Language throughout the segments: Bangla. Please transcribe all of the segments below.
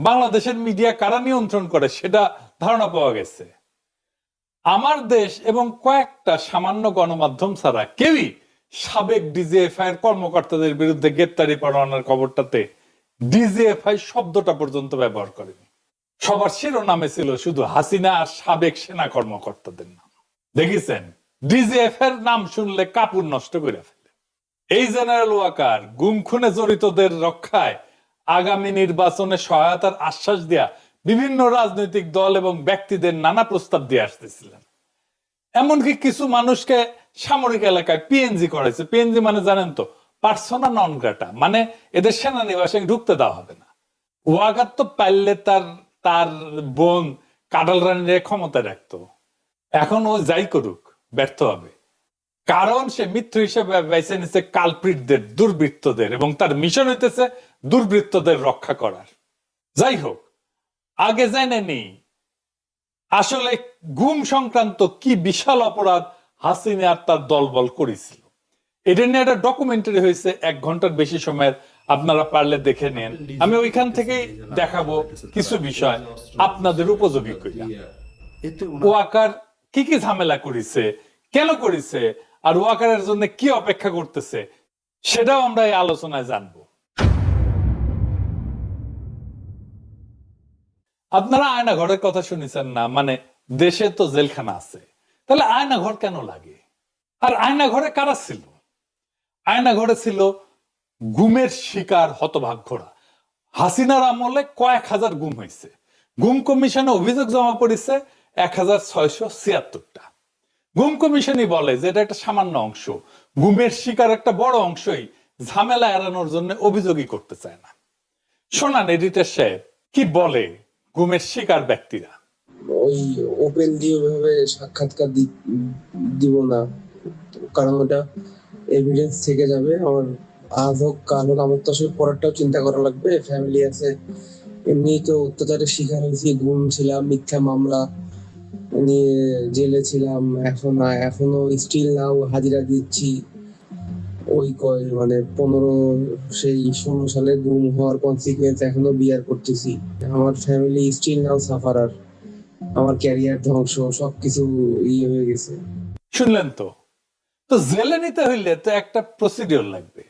বাংলাদেশের মিডিয়া কারা নিয়ন্ত্রণ করে সেটা ধারণা পাওয়া গেছে। আমার দেশ এবং কয়েকটা সামান্য গণমাধ্যম ছাড়া কেউই সাবেক ডিজিএফআই এর কর্মকর্তাদের বিরুদ্ধে গ্রেপ্তারি পরোয়ানার খবরটাতে ডিজিএফআই শব্দটা পর্যন্ত ব্যবহার করেনি। সবার শিরোনামে ছিল শুধু হাসিনা আর সাবেক সেনা কর্মকর্তাদের নাম। দেখেছেন? ডিজিএফ এর নাম শুনলে কাপড় নষ্ট করে ফেলে। এই জেনারেল ওয়াকার, গুম খুনে জড়িতদের রক্ষায় আগামী নির্বাচনে সহায়তার আশ্বাস দেয়া বিভিন্ন রাজনৈতিক দল এবং ব্যক্তিদের নানা প্রস্তাব দিয়ে আসতেছিলেন। এমনকি কিছু মানুষকে সামরিক এলাকায় পিএনজি করেছে পিএনজি মানে জানেন তো পার্সোনা নন গ্রাটা মানে এদের সেনানিবাসে ঢুকতে দেওয়া হবে না। ওয়াকার তো পারলে তার তার বোন কাডাল রানীর ক্ষমতা রাখতো। এখন ও যাই করুক, ব্যর্থ হবে। কারণ সে মিত্র হিসেবে বেছে নিচ্ছে কালপ্রিটদের দুর্বৃত্তদের এবং তার মিশন হইতেছে দুর্বৃত্তদের রক্ষা করার। যাই হোক আগে জানেনি আসলে গুম সংক্রান্ত কি বিশাল অপরাধ হাসিনা আর তার দলবল করেছিল। এটা নিয়ে একটা ডকুমেন্টারি হয়েছে এক ঘণ্টার বেশি সময়ের আপনারা পারলে দেখে নেন। আমি ওইখান থেকেই দেখাবো কিছু বিষয় আপনাদের উপযোগী করিয়া। ওয়াকার কি কি ঝামেলা করেছে কেন করেছে আর ওয়াকারের জন্য কি অপেক্ষা করতেছে, সেটাও আমরা এই আলোচনায় জানব। আপনারা আয়না ঘরের কথা শুনেছেন না মানে দেশে তো জেলখানা আছে। তাহলে আয়না ঘর কেন লাগে? আর আয়না ঘরে কারা ছিল? আয়না ঘরে ছিল গুমের শিকার হতভাগ্যরা। হাসিনার আমলে কয়েক হাজার গুম হয়েছে। গুম কমিশনে অভিযোগ জমা পড়েছে এক হাজার ছয়শো ছিয়াত্তরটা। গুম কমিশনই বলে যে এটা একটা সামান্য অংশ। গুমের শিকার একটা বড় অংশই ঝামেলা এড়ানোর জন্য অভিযোগই করতে চায় না। শোনান এডিটার সাহেব, কি বলে গুমের শিকার ব্যক্তিরা? ওই ওপেন দিয়ে সাক্ষাৎকার দিব না। কারণ ওটা এভিডেন্স থেকে যাবে। আমার আজ হোক, কাল হোক, আমার তো পরেরটাও চিন্তা করা লাগবে। ফ্যামিলি আছে এমনি তো অত্যাচারের শিকার হয়েছি, গুম ছিলাম, মিথ্যা মামলা। নিয়ে জেলে ছিলাম এখন, এখনও স্টিল নাও হাজিরা দিচ্ছি। ওই কয় মানে পনেরো, সেই ষোলো সালে গুম হওয়ার কনসিকুয়েন্স এখনও বিয়ার করতেছি। আমার ফ্যামিলি স্টিল নাও সাফারার আমার ক্যারিয়ার ধ্বংস, সবকিছু ইয়ে হয়ে গেছে। শুনলেন তো? তো জেলে নিতে হইলে তো একটা প্রসিডিওর লাগবে।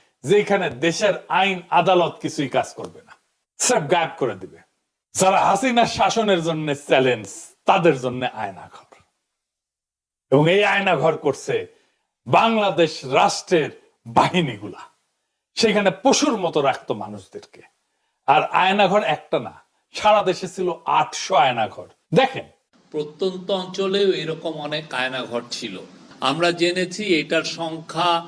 যেখানে দেশের আইন, আদালত কিছুই কাজ করবে না। সব গায়েব করে দিবে। যারা হাসিনার শাসনের জন্য চ্যালেঞ্জ তাদের জন্য আয়না ঘর এবং এই আয়না ঘর করছে বাংলাদেশ রাষ্ট্রের বাহিনীগুলা। সেখানে পশুর মতো রাখতো মানুষদেরকে। আর আয়নাঘর একটা না, সারা দেশে ছিল আটশো আয়নাঘর। দেখেন। প্রত্যন্ত অঞ্চলেও এরকম অনেক আয়নাঘর ছিল। আমরা জেনেছি এটার সংখ্যা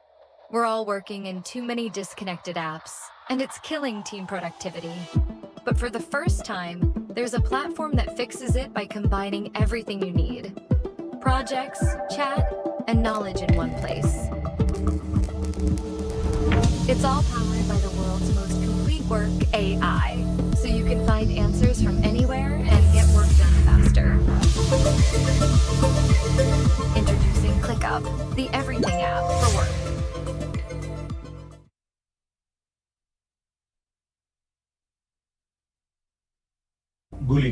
We're all working in too many disconnected apps, and it's killing team productivity. But for the first time, there's a platform that fixes it by combining everything you need projects, chat, and knowledge in one place. It's all powered by the world's most complete work AI, so you can find answers from anywhere and get work done faster. Introducing ClickUp, the everything app for work.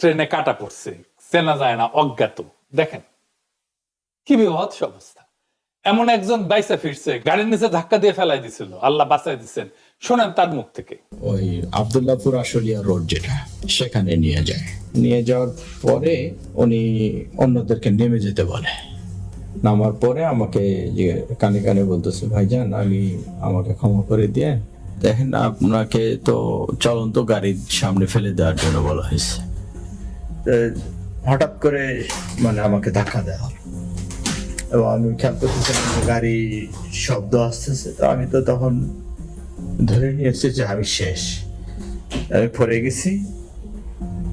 ট্রেনে কাটা পড়ছে, চেনা যায় না, অজ্ঞাত। দেখেন, কি বিভৎস অবস্থা। এমন একজন বাইসে ফিরছে, গাড়ির নিচে ধাক্কা দিয়ে ফেলাই দিছিল, আল্লাহ বাঁচাই দিচ্ছেন শোনেন তার মুখ থেকে। ওই আবদুল্লাপুর আশুলিয়া রোড যেটা, সেখানে নিয়ে যায়। নিয়ে যাওয়ার পরে উনি অন্যদেরকে নেমে যেতে বলে। নামার পরে আমাকে কানে কানে বলতেছে, ভাইজান, আমি, আমাকে ক্ষমা করে দিয়ে দেখেন, আপনাকে তো চলন্ত গাড়ির সামনে ফেলে দেওয়ার জন্য বলা হয়েছে। হঠাৎ করে মানে আমাকে ধাক্কা দেওয়া। এবং আমি খেয়াল করতেছিলাম গাড়ি শব্দ আসতেছে। তো আমি তো তখন ধরে নিয়েছে যে আমি শেষ। আমি পড়ে গেছি।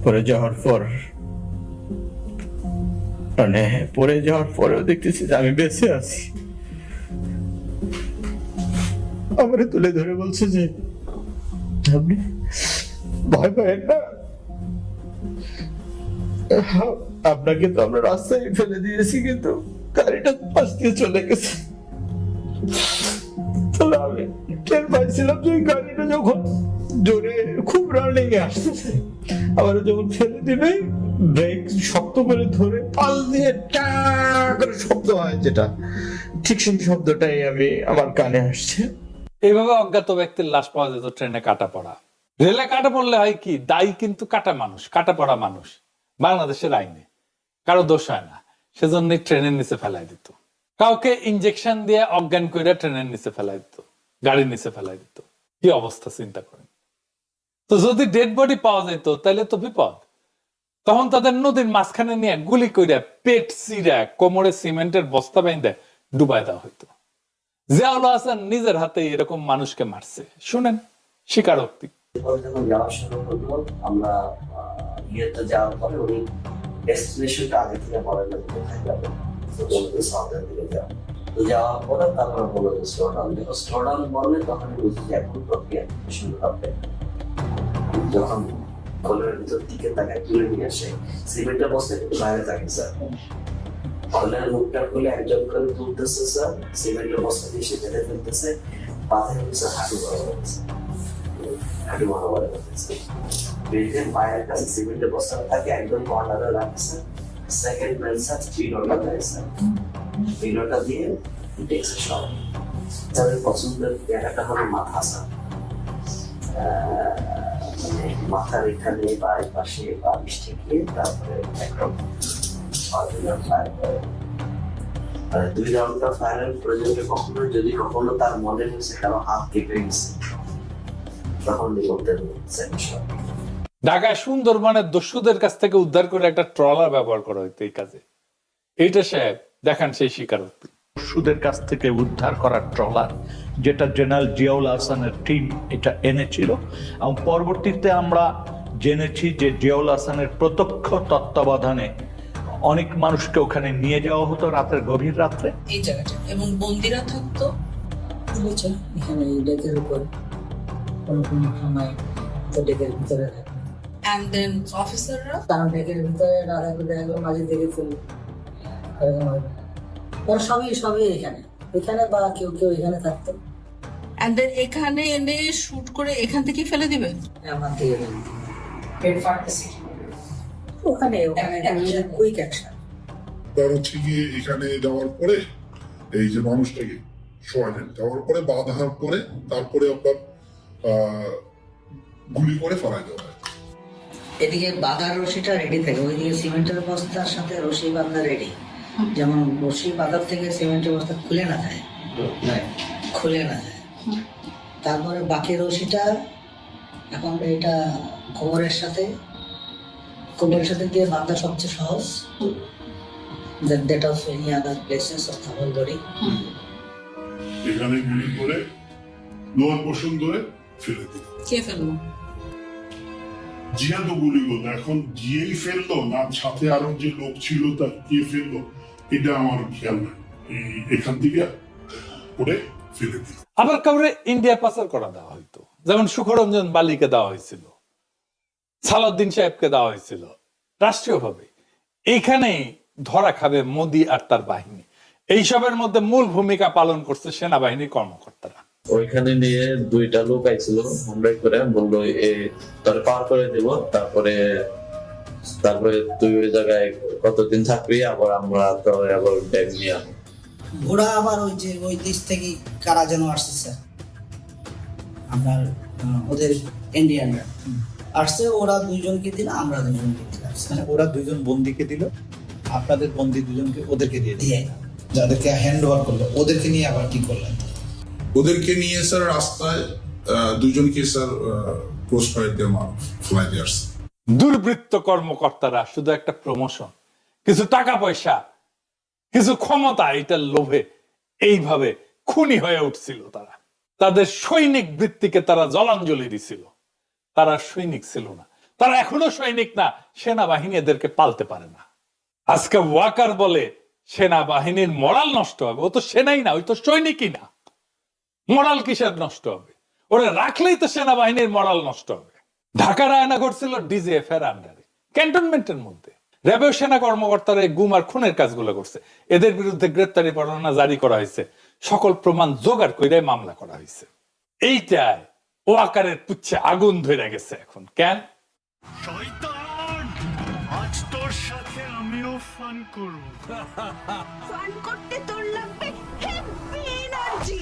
পরে যাওয়ার পর মানে পরে যাওয়ার পরেও দেখতেছি যে আমি বেঁচে আছি। আমার তুলে ধরে বলছে যে, আপনি ভয় পাবেন না। আপনাকে তো আমরা রাস্তায় ফেলে দিয়েছি, কিন্তু গাড়িটা পাশ দিয়ে চলে গেছে। তবে আমি টের পাইছিলাম যে গাড়িটা যখন জোরে খুব রানিং এ আসতেছে, আবার যখন ফেলে দিবে ব্রেক শক্ত করে ধরে পাল দিয়ে করে শব্দ হয় যেটা। ঠিক সেই শব্দটাই আমি আমার কানে আসছে। এইভাবে অজ্ঞাত ব্যক্তির লাশ পাওয়া যেত ট্রেনে কাটা পড়া। রেলে কাটা পড়লে হয় কি? দায়ী কিন্তু কাটা মানুষ, কাটা পড়া মানুষ। বাংলাদেশের আইনে। কারও দোষ হয় না। সেজন্য ট্রেনের নিচে ফেলাই দিত। কাউকে ইনজেকশন দিয়ে অজ্ঞান করে ট্রেনের নিচে ফেলাই দিত। গাড়ির নিচে ফেলাই দিত। কি অবস্থা, চিন্তা করেন। তো যদি ডেড বডি পাওয়া যেত, তাহলে তো বিপদ। তখন তাদের নদীর মাঝখানে নিয়ে গুলি করে পেট চিরা কোমরে সিমেন্টের বস্তা বেঁধে ডুবাই দেওয়া হইতো। জিয়াউল হাসান নিজের হাতে এরকম মানুষকে মারছে। শুনেন, স্বীকারোক্তি। যখন যাওয়া ভিতর দিকে তাকে তুলে নিয়ে আসে, সিমেন্টের বস্তা কিন্তু বাইরে থাকে, স্যার। কলের মুখটা খুলে একজন করে তুলতেছে, স্যার। সিমেন্টের বস্তা দিয়ে সে ফেলতেছে। পাথর হচ্ছে হাঁটু বড় হচ্ছে। সেকেন্ড দেয় পছন্দের জায়গাটা মাথা স্যার মানে মাথার এখানে বা এই পাশে বা তারপরে ফায়ার করে আর দুই রাউন্ডটা ফায়ারের প্রয়োজনে কখনো যদি, কখনো তার মনে হয়েছে কারও হাত কেঁপে গেছে। তখন সেকশন ঢাকায় সুন্দরবনের দস্যুদের কাছ থেকে উদ্ধার করে একটা ট্রলার ব্যবহার করা হইতো এই কাজে। এইটা সাহেব দেখান সেই স্বীকারোক্তি। সুদের কাছ থেকে উদ্ধার করা ট্রলার যেটা জেনারেল জিয়াউল হাসানের টিম এটা এনেছিল। এবং পরবর্তীতে আমরা জেনেছি যে জিয়াউল হাসানের প্রত্যক্ষ তত্ত্বাবধানে অনেক মানুষকে ওখানে নিয়ে যাওয়া হতো রাতের গভীর রাত্রে। এই জায়গাটা এবং বন্দিরা থাকতো। এখানে এই ডেকের উপর। কোনো কোনো সময় তো ডেকের ভিতরে থাকে অ্যান্ড দেন অফিসাররা কারণ ডেকের ভিতরে রাধা করে একদম মাঝে থেকে ওরা সবই সবই এখানে। এখানে বা কেউ কেউ এখানে থাকতো। অ্যান্ড দেন এখানে এনে শুট করে এখান থেকেই ফেলে দিবে? আমার থেকে পেট ফাটতেছে ওখানে ওখানে কুইক অ্যাকশন তার হচ্ছে গিয়ে এখানে যাওয়ার পরে এই যে মানুষটাকে শোয়ালেন। যাওয়ার পরে বাঁধার পরে তারপরে আপনার গুলি করে ফেলাই দেওয়া হয়। এদিকে বাঁধার রশিটা রেডি থাকে। ওইদিকে সিমেন্টের বস্তার সাথে রশি বাঁধা রেডি যেমন রশি বাঁধার থেকে সিমেন্টের বস্তা খুলে না যায়। খুলে না যায়। তারপরে বাকি রশিটা এখন এটা কোমরের সাথে কোমরের সাথে দিয়ে বাঁধা সবচেয়ে সহজ। That of any other places of থামলদড়ি এখানে গুলি করে লোয়ার পোষণ ধরে ফেলে দিল। কে ফেলল? জিয়া তো গুলি করল এখন জিয়েই ফেলল? না সাথে আরও যে লোক ছিল তা কে ফেলল? এটা আমার খেয়াল নাই। এখান থেকে করে ফেলে দিল। আবার কাউরে ইন্ডিয়া পাচার করা দেওয়া হইতো। যেমন সুখরঞ্জন বালিকে দেওয়া হয়েছিল সালাউদ্দিন সাহেবকে দেওয়া হয়েছিল রাষ্ট্রীয়ভাবে। এইখানে ধরা খাবে মোদি আর তার বাহিনী। এইসবের মধ্যে মূল ভূমিকা পালন করছে সেনাবাহিনীর কর্মকর্তারা। ওইখানে নিয়ে দুইটা লোক আইছিল হোমরাইড করে বলল এ তোর পার করে দিব তারপরে তারপরে তুই ওই জায়গায় কতদিন থাকবি আবার আমরা তো আবার ব্যাগ নিয়ে আসব ওরা আবার ওই যে ওই দেশ থেকে কারা যেন আসছে স্যার? আপনার ওদের ইন্ডিয়ানরা। আসছে ওরা দুইজনকে দিল আমরা দুইজনকে দিলাম মানে ওরা দুজন বন্দিকে দিল আপনাদের বন্দি দুজনকে ওদেরকে দিয়ে দিয়ে যাদেরকে হ্যান্ড ওভার করল ওদেরকে নিয়ে আবার কি করলেন? ওদেরকে নিয়ে স্যার রাস্তায় দুজনকে স্যার ফায়ার দিয়ে ফ্লাই দিয়ে দুর্বৃত্ত কর্মকর্তারা, শুধু একটা প্রমোশন কিছু টাকা পয়সা, কিছু ক্ষমতা এটার লোভে এইভাবে খুনি হয়ে উঠছিল তারা। তাদের সৈনিক বৃত্তিকে তারা জলাঞ্জলি দিছিল। তারা সৈনিক ছিল না। তারা এখনও সৈনিক না, সেনাবাহিনী এদেরকে পালতে পারে না। আজকে ওয়াকার বলে, সেনাবাহিনীর মরাল নষ্ট হবে। ও তো সেনাই না, ওই তো সৈনিকই না। মরাল কিসের নষ্ট হবে? ওরা রাখলেই তো সেনাবাহিনীর মরাল নষ্ট হবে। ঢাকার আয়না ঘটছিল ডিজিএফ এর আন্ডারে ক্যান্টনমেন্টের মধ্যে। র্যাবের সেনা কর্মকর্তারা এই গুম আর খুনের কাজগুলো করছে। এদের বিরুদ্ধে গ্রেপ্তারি পরোয়ানা জারি করা হয়েছে। সকল প্রমাণ জোগাড় করে মামলা করা হয়েছে। এইটায় ও আকারের পুচ্ছে আগুন ধরে গেছে এখন। কেন? আজ তোর সাথে আমিও ফান করব। ফান করতে তোর লাগবে হেভি এনার্জি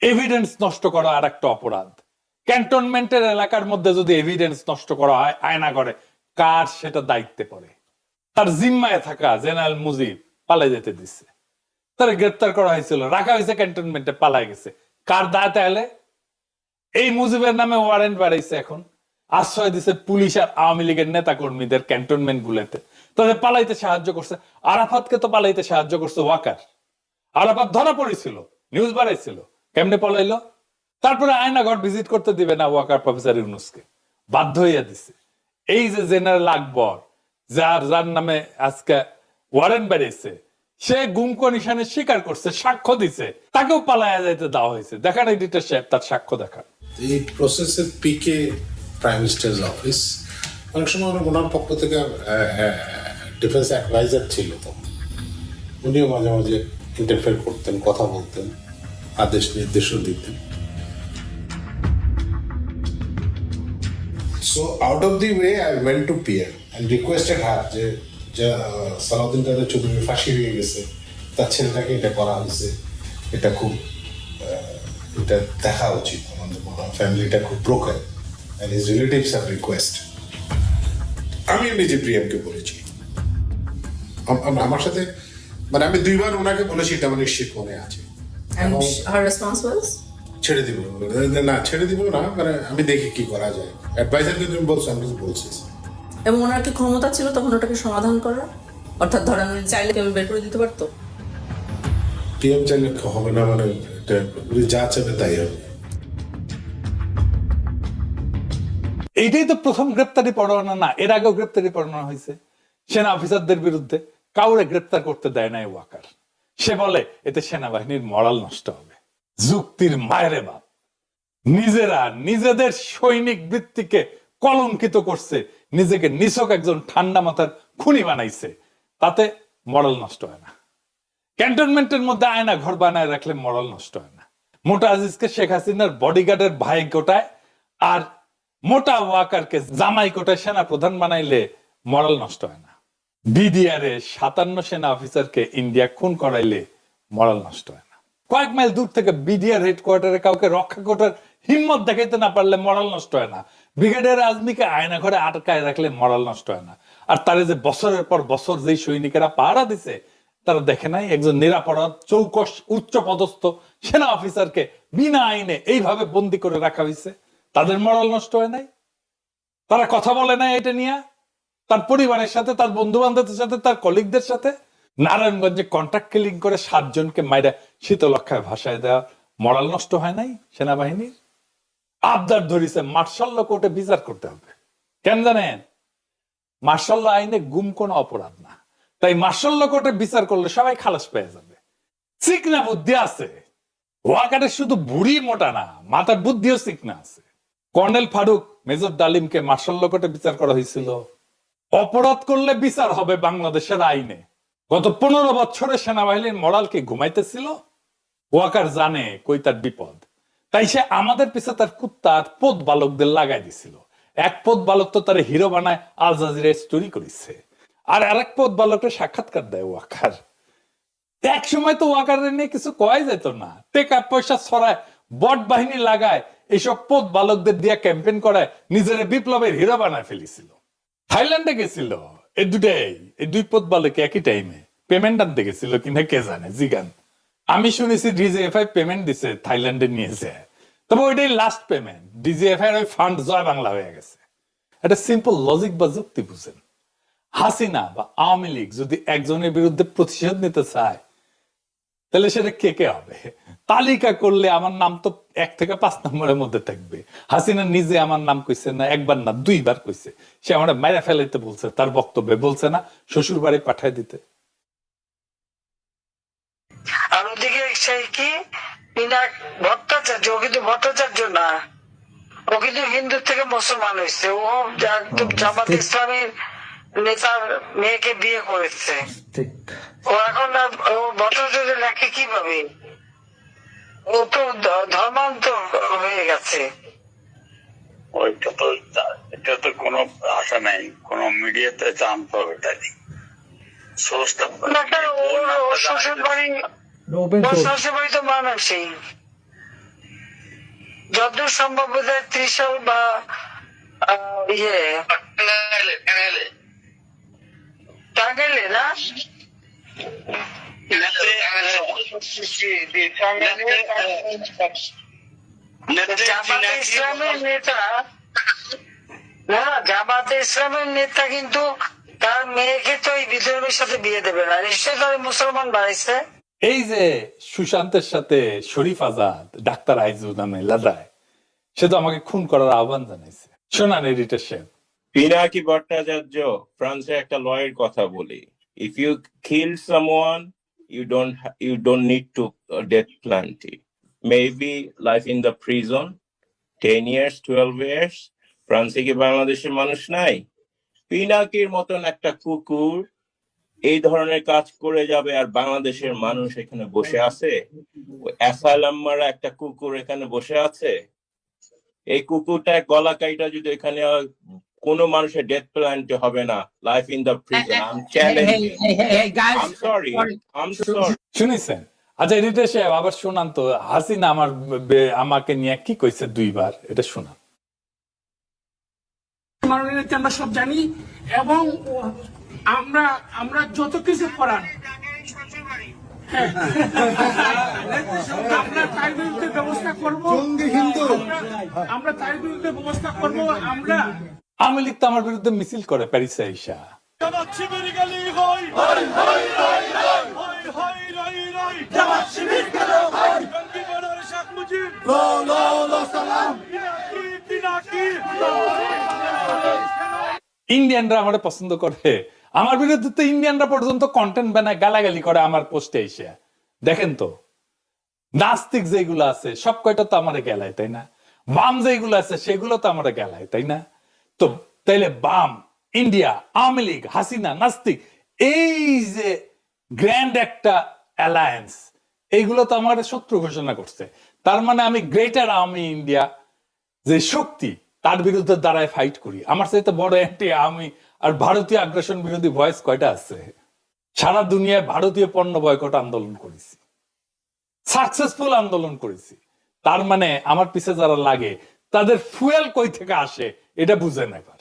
এভিডেন্স নষ্ট করা আর একটা অপরাধ। ক্যান্টনমেন্টের এলাকার মধ্যে যদি এভিডেন্স নষ্ট করা হয়, আয়না করে, কার সেটা দায়িত্বে পড়ে? তার জিম্মায় থাকা জেনারেল মুজিব পালাই যেতে দিচ্ছে তার গ্রেপ্তার করা হয়েছিল, রাখা হয়েছে ক্যান্টনমেন্টে, পালাই গেছে। কার দায় তাহলে? এই মুজিবের নামে ওয়ারেন্ট বাড়াইছে এখন। আশ্রয় দিছে পুলিশ আর আওয়ামী লীগের নেতা কর্মীদের ক্যান্টনমেন্ট গুলোতে। তাদের পালাইতে সাহায্য করছে। আরাফাতকে তো পালাইতে সাহায্য করছে ওয়াকার। আরাফাত ধরা পড়েছিল নিউজ বাড়াইছিল। কেমনে পলাইলো? তারপরে আয়নাঘর ভিজিট করতে দিবে না ওয়াকার প্রফেসর ইউনুসকে। বাধ্য হইয়া দিছে। এই যে জেনারেল আকবর, যার যার নামে আজকে ওয়ারেন্ট বেড়েছে সে গুম কমিশনে স্বীকার করছে, সাক্ষ্য দিছে। তাকেও পালাইয়া যাইতে দেওয়া হয়েছে। দেখান এডিটর সাহেব, তার সাক্ষ্য দেখান এই পিকে প্রাইম অফিস অনেক সময় ওনার- পক্ষ থেকে ডিফেন্স অ্যাডভাইজার ছিল তো উনিও মাঝে মাঝে ইন্টারফেয়ার করতেন, কথা বলতেন। আদেশ নির্দেশও দিতেন। So out of the way I went to pier and requested her যে সালাউদ্দিন কাদের চৌধুরী ফাঁসি হয়ে গেছে, তার ছেলেটাকে এটা করা হয়েছে। এটা খুব এটা দেখা উচিত আমাদের ফ্যামিলিটা খুব ব্রোকেন অ্যান্ড হিজ রিলেটিভস আর রিকোয়েস্ট আমি নিজে প্রিয়ামকে বলেছি। আম- আম- আমার সাথে মানে আমি দুইবার ওনাকে বলেছি, এটা আমার নিশ্চিত মনে আছে। এবং her response was? ছেড়ে দিব। না ছেড়ে দিব না মানে আমি দেখি কি করা যায়। অ্যাডভাইজারকে তুমি বলছো আমি তো বলছি। এবং ওনার কি ক্ষমতা ছিল তখন ওটাকে সমাধান করার? অর্থাৎ ধরেন চাইলে কেউ বের করে দিতে পারতো? পিএম চাইলে হবে না মানে যা চাবে তাই হবে। এইটাই তো প্রথম গ্রেপ্তারি পরোয়ানা। না এর আগেও গ্রেপ্তারি পরোয়ানা হয়েছে। সেনা অফিসারদের বিরুদ্ধে। কাউরে গ্রেপ্তার করতে দেয় নাই ওয়াকার। সে বলে, এতে সেনাবাহিনীর মরাল নষ্ট হবে। যুক্তির মায়েরে বাপ। নিজেরা নিজেদের সৈনিক বৃত্তিকে কলঙ্কিত করছে। নিজেকে নিছক একজন ঠান্ডা মাথার খুনি বানাইছে। তাতে মরাল নষ্ট হয় না। ক্যান্টনমেন্টের মধ্যে আয়না ঘর বানায় রাখলে মরাল নষ্ট হয় না। মোটা আজিজকে শেখ হাসিনার বডিগার্ডের ভাই কোটায় আর মোটা ওয়াকারকে জামাই কোটায় সেনা প্রধান বানাইলে মরাল নষ্ট হয় না। বিডিআর সাতান্ন সেনা অফিসারকে ইন্ডিয়া খুন করাইলে মরাল নষ্ট হয় না। কয়েক মাইল দূর থেকে বিডিআর হেডকোয়ার্টারে কাউকে রক্ষা করার হিম্মত দেখাইতে না পারলে মরাল নষ্ট হয় না। ব্রিগেডিয়ার আজমিকে আয়না ঘরে আটকায় রাখলে মরাল নষ্ট হয় না। আর তারে যে বছরের পর বছর যেই সৈনিকেরা পাহারা দিছে, তারা দেখে নাই একজন নিরাপরাধ, চৌকস উচ্চ পদস্থ সেনা অফিসারকে বিনা আইনে এইভাবে বন্দি করে রাখা হয়েছে তাদের মরাল নষ্ট হয় নাই। তারা কথা বলে নাই এটা নিয়ে। তার পরিবারের সাথে, তার বন্ধু বান্ধবের সাথে, তার কলিগদের সাথে। নারায়ণগঞ্জে কন্ট্রাক্ট কিলিং করে সাতজনকে মাইরা শীতলক্ষায় ভাসায় দেওয়া। মরাল নষ্ট হয় নাই সেনাবাহিনীর? আবদার ধরিছে মার্শাল কোর্টে বিচার করতে হবে। কেন জানেন? মার্শাল আইনে গুম কোনো অপরাধ না। তাই মার্শাল কোর্টে বিচার করলে সবাই খালাস পেয়ে যাবে। চিকনা বুদ্ধি আছে। ওয়াকারের শুধু বুড়ি মোটা না, মাথার বুদ্ধিও চিকনা আছে। কর্নেল ফারুক, মেজর ডালিমকে মার্শাল কোর্টে বিচার করা হয়েছিল। অপরাধ করলে বিচার হবে বাংলাদেশের আইনে। গত পনেরো বছরে সেনাবাহিনীর মরালকে ঘুমাইতেছিল? ওয়াকার জানে কই তার বিপদ। তাই সে আমাদের পিছে তার কুত্তা আর পোত বালকদের লাগাই দিছিল। এক পোত বালক তো তার হিরো বানায় আল জাজিরা স্টোরি করেছে। আর আরেক পোত বালকের সাক্ষাৎকার দেয় ওয়াকার। এক সময় তো ওয়াকার নিয়ে কিছু কয় যেত না। টেকা পয়সা ছড়ায়, বট বাহিনী লাগায় এইসব পোত বালকদের দিয়ে ক্যাম্পেন করায়, নিজের বিপ্লবের হিরো বানায় ফেলেছিল। থাইল্যান্ডে গেছিল। এই দুটাই এই দুই পোত বালকে একই টাইমে পেমেন্ট আনতে গেছিল কিনা কে জানে, জিগান। আমি শুনেছি ডিজিএফআই পেমেন্ট দিছে, থাইল্যান্ডে নিয়েছে তবে ওইটাই লাস্ট পেমেন্ট ডিজিএফআই ওই ফান্ড জয় বাংলা হয়ে গেছে। এটা সিম্পল লজিক বা যুক্তি বুঝেন। হাসিনা বা আওয়ামী লীগ যদি একজনের বিরুদ্ধে প্রতিশোধ নিতে চায় তাহলে সেটা কে কে হবে? তালিকা করলে আমার নাম তো এক থেকে পাঁচ নম্বরের মধ্যে থাকবে। হাসিনা নিজে আমার নাম কইছে না একবার না দুইবার কইছে। সে আমার মাইরা ফেলাইতে বলছে তার বক্তব্যে বলছে না শ্বশুর বাড়ি পাঠায় দিতে। আর ওদিকে সেই কি? পিনাক ভট্টাচার্য ও কিন্তু ভট্টাচার্য না। ও কিন্তু হিন্দু থেকে মুসলমান হয়েছে ও একদম জামাত ইসলামের নেতার মেয়েকে বিয়ে করেছে। ঠিক। ও এখন ও ভট্টাচার্য লেখে কীভাবে ও তো ধর্মান্তর হয়ে গেছে। ওইটা তো এটা তো কোনো আশা নাই কোনো মিডিয়াতে জানতে হবে তাই সোর্সটা না কেন ওর ওর শ্বশুর বাড়ি ওপেন ওর শ্বশুর বাড়ি তো মানসী যতদূর সম্ভব ত্রিশাল বা আহ, ইয়ে টাঙ্গাইলে না? জামাতে ইসলামের নেতা। না জামাতে ইসলামের নেতা কিন্তু তার মেয়েকে তো এই বিধর্মীর সাথে বিয়ে দেবে না। নিশ্চয়ই তার মুসলমান বাড়াইছে। এই যে সুশান্তের সাথে শরীফ আজাদ ডাক্তার আইজু নামে লাদায় সে তো আমাকে খুন করার আহ্বান জানাইছে। শোনান এডিটার সাহেব পিনাকি ভট্টাচার্য ফ্রান্সে একটা লয়ের কথা বলি। If you kill someone you don't you don't need to death penalty maybe life in the prison ten years twelve years ফ্রান্সে কি বাংলাদেশের মানুষ নাই? পিনাকির মতন একটা কুকুর এই ধরনের কাজ করে যাবে আর বাংলাদেশের মানুষ এখানে বসে আছে? অ্যাসাইলাম মারা একটা কুকুর এখানে বসে আছে? এই কুকুরটা গলা কাইটা যদি এখানে কোনো মানুষের ডেথ প্ল্যান্ট হবে না। Life in the prison I am challenging I am sorry I am sorry শুনেছেন? আচ্ছা এডিটার সাহেব আবার শোনান তো হাসিনা আমার আমাকে নিয়ে কি কইছে দুইবার? এটা শোনান। মাননীয় আমরা সব জানি এবং আমরা আমরা যত কিছু করার। হ্যাঁ। আমরা তার বিরুদ্ধে ব্যবস্থা করব। আমরা- আমরা তার বিরুদ্ধে ব্যবস্থা করব। আমরা আওয়ামী লীগ তো আমার বিরুদ্ধে মিছিল করে প্যারিসে আইসা। ইন্ডিয়ানরা আমার পছন্দ করে। আমার বিরুদ্ধে তো ইন্ডিয়ানরা পর্যন্ত কন্টেন্ট বানায় গালাগালি করে আমার পোস্টে এসে দেখেন তো নাস্তিক যেগুলো আছে সব কয়টা তো আমার গেলায় তাই না? বাম যেগুলো আছে সেগুলো তো আমার গেলায় তাই না? তো তাইলে বাম, ইন্ডিয়া, আওয়ামী লীগ, হাসিনা, নাস্তিক, এই যে গ্র্যান্ড একটা অ্যালায়েন্স, এইগুলো তো আমার শত্রু ঘোষণা করছে। তার মানে আমি গ্রেটার আওয়ামী ইন্ডিয়া যে শক্তি, তার বিরুদ্ধে দাঁড়ায় ফাইট করি। আমার সাথে বড় একটি আমি আর ভারতীয় আগ্রাসন বিরোধী ভয়েস কয়টা আছে? সারা দুনিয়ায় ভারতীয় পণ্য বয়কট আন্দোলন করেছি। সাকসেসফুল আন্দোলন করেছি। তার মানে আমার পিছে যারা লাগে, তাদের ফুয়েল কই থেকে আসে? এটা বুঝেন এবার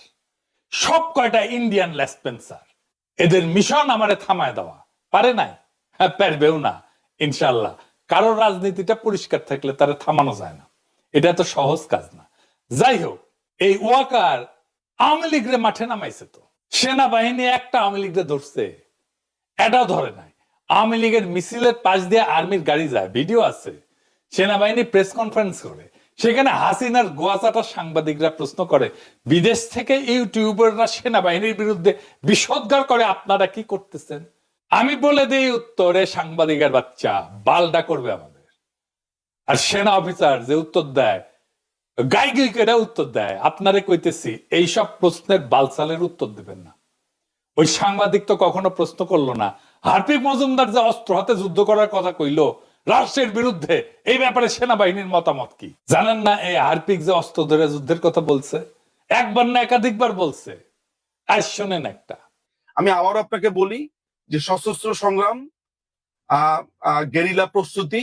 সব কয়টা ইন্ডিয়ান লেসপেন্সার এদের মিশন আমারে থামায় দেওয়া, পারে নাই? হ্যাঁ পারবেও না ইনশাল্লাহ কারোর রাজনীতিটা পরিষ্কার থাকলে তারা থামানো যায় না। এটা তো সহজ কাজ না। যাই হোক, এই ওয়াকার আওয়ামী লীগরে মাঠে নামাইছে তো। সেনাবাহিনী একটা আওয়ামী লীগরে ধরছে, এটাও ধরে নাই। আওয়ামী লীগের মিছিলের পাশ দিয়ে আর্মির গাড়ি যায়, ভিডিও আছে। সেনাবাহিনী প্রেস কনফারেন্স করে সেখানে হাসিনার গোয়াচাটা সাংবাদিকরা প্রশ্ন করে, বিদেশ থেকে ইউটিউবাররা সেনাবাহিনীর বিরুদ্ধে বিষোদ্গার করে, আপনারা কি করতেছেন? আমি বলে দিই উত্তরে, সাংবাদিকের বাচ্চা, বালডা করবে আমাদের। আর সেনা অফিসার যে উত্তর দেয়, গাইগিকেরা উত্তর দেয়, আপনারে কইতেছি, এইসব প্রশ্নের বালসালের উত্তর দিবেন না। ওই সাংবাদিক তো কখনো প্রশ্ন করল না। হার্পিক মজুমদার যে অস্ত্র হাতে যুদ্ধ করার কথা কইলো রাষ্ট্রের বিরুদ্ধে এই ব্যাপারে সেনাবাহিনীর মতামত কি? জানেন না এই হার্পিক যে অস্ত্র ধরে যুদ্ধের কথা বলছে? একবার না একাধিকবার বলছে। আজ শোনেন একটা। আমি আবার আপনাকে বলি যে সশস্ত্র সংগ্রাম গেরিলা প্রস্তুতি,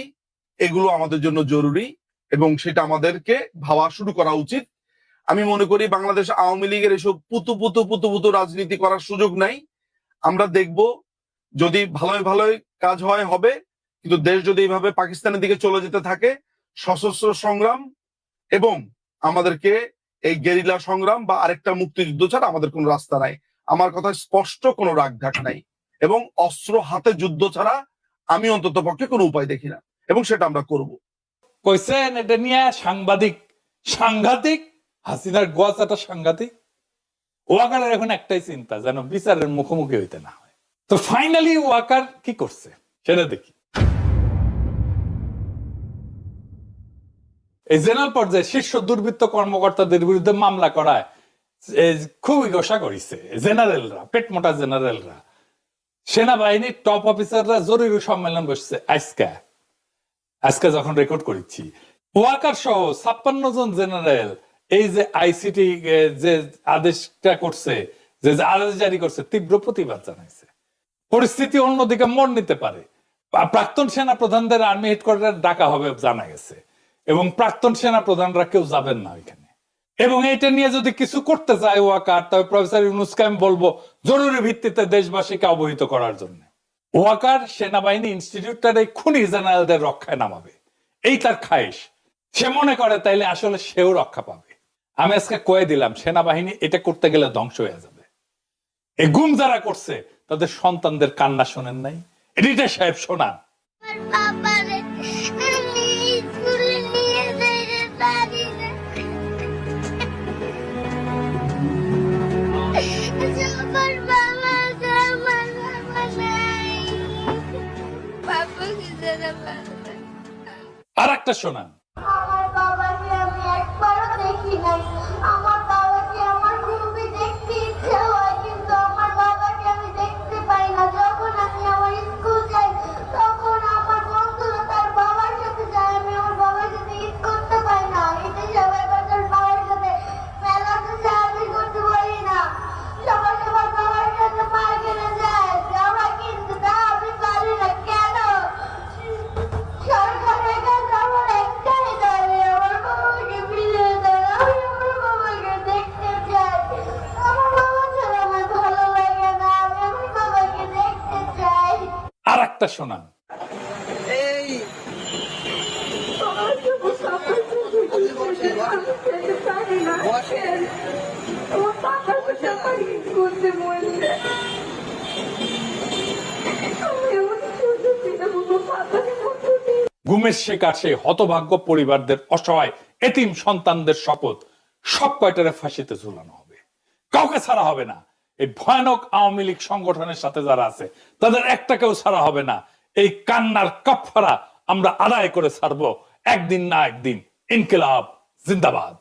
এগুলো আমাদের জন্য জরুরি এবং সেটা আমাদেরকে ভাবা শুরু করা উচিত। আমি মনে করি বাংলাদেশ আওয়ামী লীগের এসব পুতু পুতু পুতু পুতু রাজনীতি করার সুযোগ নাই। আমরা দেখব যদি ভালোই ভালোই কাজ হয়, হবে। কিন্তু দেশ যদি এইভাবে পাকিস্তানের দিকে চলে যেতে থাকে, সশস্ত্র সংগ্রাম এবং আমাদেরকে এই গেরিলা সংগ্রাম বা আরেকটা মুক্তিযুদ্ধ ছাড়া আমাদের কোনো রাস্তা নাই। আমার কথা স্পষ্ট কোনো রাগঢাক নাই এবং অস্ত্র হাতে যুদ্ধ ছাড়া আমি অন্তত পক্ষে কোনো উপায় দেখি না এবং সেটা আমরা করব। কইছেন এটা নিয়ে সাংবাদিক, সাংঘাতিক, হাসিনার গোয়াচাটা সাংঘাতিক? ওয়াকারের এখন একটাই চিন্তা, যেন বিচারের মুখোমুখি হইতে না হয়। তো ফাইনালি ওয়াকার কি করছে? সেটা দেখি। এই জেনারেল পর্যায়ে শীর্ষ দুর্বৃত্ত কর্মকর্তাদের বিরুদ্ধে মামলা করায় খুবই গোসা করিছে, জেনারেলরা, পেট মোটা জেনারেলরা। সেনাবাহিনীর টপ অফিসাররা জরুরি সম্মেলন বসছে আজকে। আজকে যখন রেকর্ড করেছি ওয়াকার সহ ছাপ্পান্ন জন জেনারেল এই যে আইসিটি যে আদেশটা করছে, যে আদেশ জারি করছে, তীব্র প্রতিবাদ জানাইছে। পরিস্থিতি অন্যদিকে মন নিতে পারে। প্রাক্তন সেনা প্রধানদের আর্মি হেডকোয়ার্টার ডাকা হবে জানা গেছে। এবং প্রাক্তন সেনা প্রধানরা কেউ যাবেন না ওইখানে। এবং এটা নিয়ে যদি কিছু করতে চায় ওয়াকার, তবে প্রফেসর ইউনুসকে আমি বলব, জরুরি ভিত্তিতে দেশবাসীকে অবহিত করার জন্য। ওয়াকার সেনাবাহিনী ইনস্টিটিউটটার এই খুনি জেনারেলদের রক্ষায় নামাবে। এই তার খায়েশ। সে মনে করে, তাইলে আসলে সেও রক্ষা পাবে। আমি আজকে কয়ে দিলাম, সেনাবাহিনী এটা করতে গেলে ধ্বংস হয়ে যাবে। এই গুম যারা করছে, তাদের সন্তানদের কান্না শোনেন নাই। এডিটার সাহেব শোনান। একটা শোনান। আমার বাবাকে মতো গুমের শিকার সেই হতভাগ্য পরিবারদের অসহায় এতিম সন্তানদের শপথ সব কয়টারে ফাঁসিতে ঝুলানো হবে? কাউকে ছাড়া হবে না। এই ভয়ানক আওয়ামী লীগ সংগঠনের সাথে যারা আছে, তাদের একটা কেউ ছাড়া হবে না। এই কান্নার কাপড়া আমরা আদায় করে ছাড়বো, একদিন না একদিন। ইনকিলাব, জিন্দাবাদ।